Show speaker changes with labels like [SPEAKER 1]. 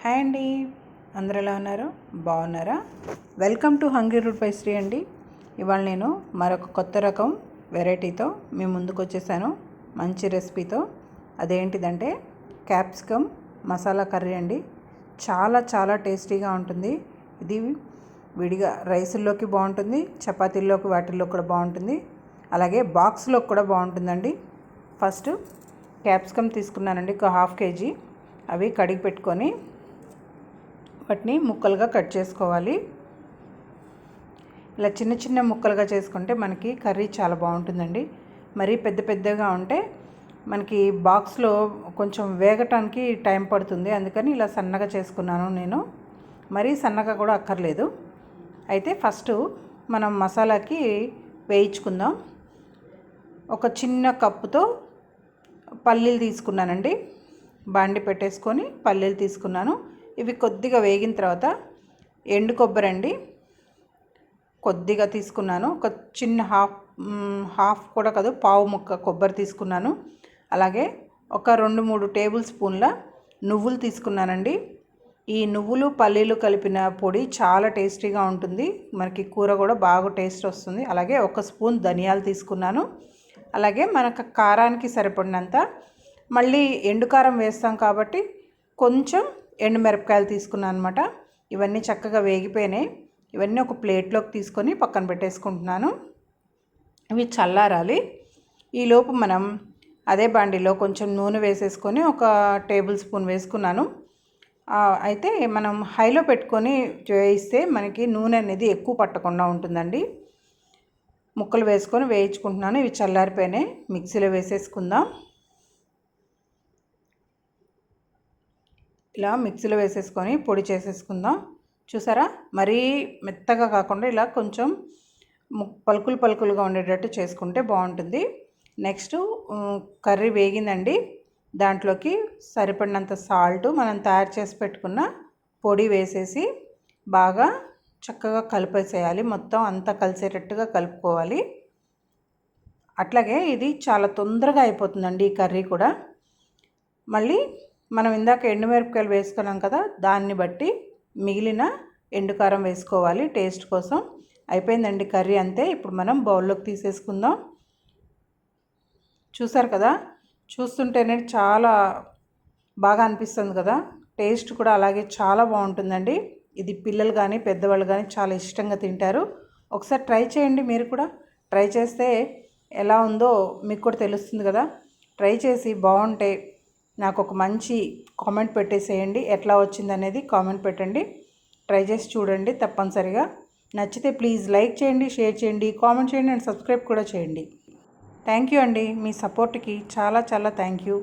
[SPEAKER 1] Hi అండి. అందరు ఎలా ఉన్నారు? బాగున్నారా? Welcome to hungry root pastry అండి. ఇవాళ నేను మరొక కొత్త రకం వెరైటీతో మీ ముందుకు వచ్చేసాను. మంచి రెసిపీతో. అదేంటిదంటే క్యాప్సికమ్ మసాలా కర్రీ అండి. చాలా చాలా టేస్టీగా ఉంటుంది. ఇది విడిగా రైసుల్లోకి బాగుంటుంది చపాతీల్లోకి వాటిల్లో కూడా బాగుంటుంది. అలాగే బాక్స్లో కూడా బాగుంటుందండి. ఫస్ట్ క్యాప్సికమ్ తీసుకున్నానండి ఒక హాఫ్ కేజీ. అవి కడిగి పెట్టుకొని వాటిని ముక్కలుగా కట్ చేసుకోవాలి. ఇలా చిన్న చిన్న ముక్కలుగా చేసుకుంటే మనకి కర్రీ చాలా బాగుంటుందండి. మరీ పెద్ద పెద్దగా ఉంటే మనకి బాక్స్లో కొంచెం వేగటానికి టైం పడుతుంది. అందుకని ఇలా సన్నగా చేసుకున్నాను నేను. మరీ సన్నగా కూడా అక్కర్లేదు. అయితే ఫస్ట్ మనం మసాలాకి వేయించుకుందాం. ఒక చిన్న కప్పుతో పల్లీలు తీసుకున్నానండి. బాండి పెట్టేసుకొని పల్లీలు తీసుకున్నాను. ఇవి కొద్దిగా వేగిన తర్వాత ఎండు కొబ్బరి అండి కొద్దిగా తీసుకున్నాను. ఒక చిన్న హాఫ్ హాఫ్ కూడా కాదు పావు ముక్క కొబ్బరి తీసుకున్నాను. అలాగే ఒక రెండు మూడు టేబుల్ స్పూన్ల నువ్వులు తీసుకున్నానండి. ఈ నువ్వులు పల్లీలు కలిపిన పొడి చాలా టేస్టీగా ఉంటుంది. మనకి కూర కూడా బాగా టేస్ట్ వస్తుంది. అలాగే ఒక స్పూన్ ధనియాలు తీసుకున్నాను. అలాగే మనకు కారానికి సరిపడినంత మళ్ళీ ఎండు కారం వేస్తాం కాబట్టి కొంచెం ఎండు మిరపకాయలు తీసుకున్నాను అనమాట ఇవన్నీ చక్కగా వేగిపోయినాయి. ఇవన్నీ ఒక ప్లేట్లోకి తీసుకొని పక్కన పెట్టేసుకుంటున్నాను. ఇవి చల్లారాలి. ఈలోపు మనం అదే బాండిలో కొంచెం నూనె వేసేసుకొని ఒక టేబుల్ స్పూన్ వేసుకున్నాను. అయితే మనం హైలో పెట్టుకొని వేయిస్తే మనకి నూనె అనేది ఎక్కువ పట్టకుండా ఉంటుందండి. ముక్కలు వేసుకొని వేయించుకుంటున్నాను. ఇవి చల్లారిపోయినాయి. మిక్సీలో వేసేసుకుందాం. ఇలా మిక్సీలో వేసేసుకొని పొడి చేసేసుకుందాం. చూసారా? మరీ మెత్తగా కాకుండా ఇలా కొంచెం పలుకులు పలుకులుగా ఉండేటట్టు చేసుకుంటే బాగుంటుంది. నెక్స్ట్ కర్రీ వేగిందండి. దాంట్లోకి సరిపడినంత సాల్ట్ మనం తయారు చేసి పెట్టుకున్న పొడి వేసేసి బాగా చక్కగా కలిపేసేయాలి. మొత్తం అంతా కలిసేటట్టుగా కలుపుకోవాలి. అట్లాగే ఇది చాలా తొందరగా అయిపోతుందండి ఈ కర్రీ కూడా. మళ్ళీ మనం ఇందాక ఎండుమిరపకాయలు వేసుకున్నాం కదా దాన్ని బట్టి మిగిలిన ఎండుకారం వేసుకోవాలి టేస్ట్ కోసం. అయిపోయిందండి కర్రీ అంతే. ఇప్పుడు మనం బౌల్లోకి తీసేసుకుందాం. చూసారు కదా? చూస్తుంటేనే చాలా బాగా అనిపిస్తుంది కదా? టేస్ట్ కూడా అలాగే చాలా బాగుంటుందండి. ఇది పిల్లలు కానీ పెద్దవాళ్ళు కానీ చాలా ఇష్టంగా తింటారు. ఒకసారి ట్రై చేయండి మీరు కూడా. ట్రై చేస్తే ఎలా ఉందో మీకు కూడా తెలుస్తుంది కదా? ట్రై చేసి బాగుంటే నాకు ఒక మంచి కామెంట్ పెట్టేసేయండి. ఎట్లా వచ్చింది అనేది కామెంట్ పెట్టండి. ట్రై చేసి చూడండి తప్పనిసరిగా. నచ్చితే ప్లీజ్ లైక్ చేయండి షేర్ చేయండి కామెంట్ చేయండి అండ్ సబ్స్క్రైబ్ కూడా చేయండి. థ్యాంక్ యూ అండి. మీ సపోర్ట్కి చాలా చాలా థ్యాంక్ యూ.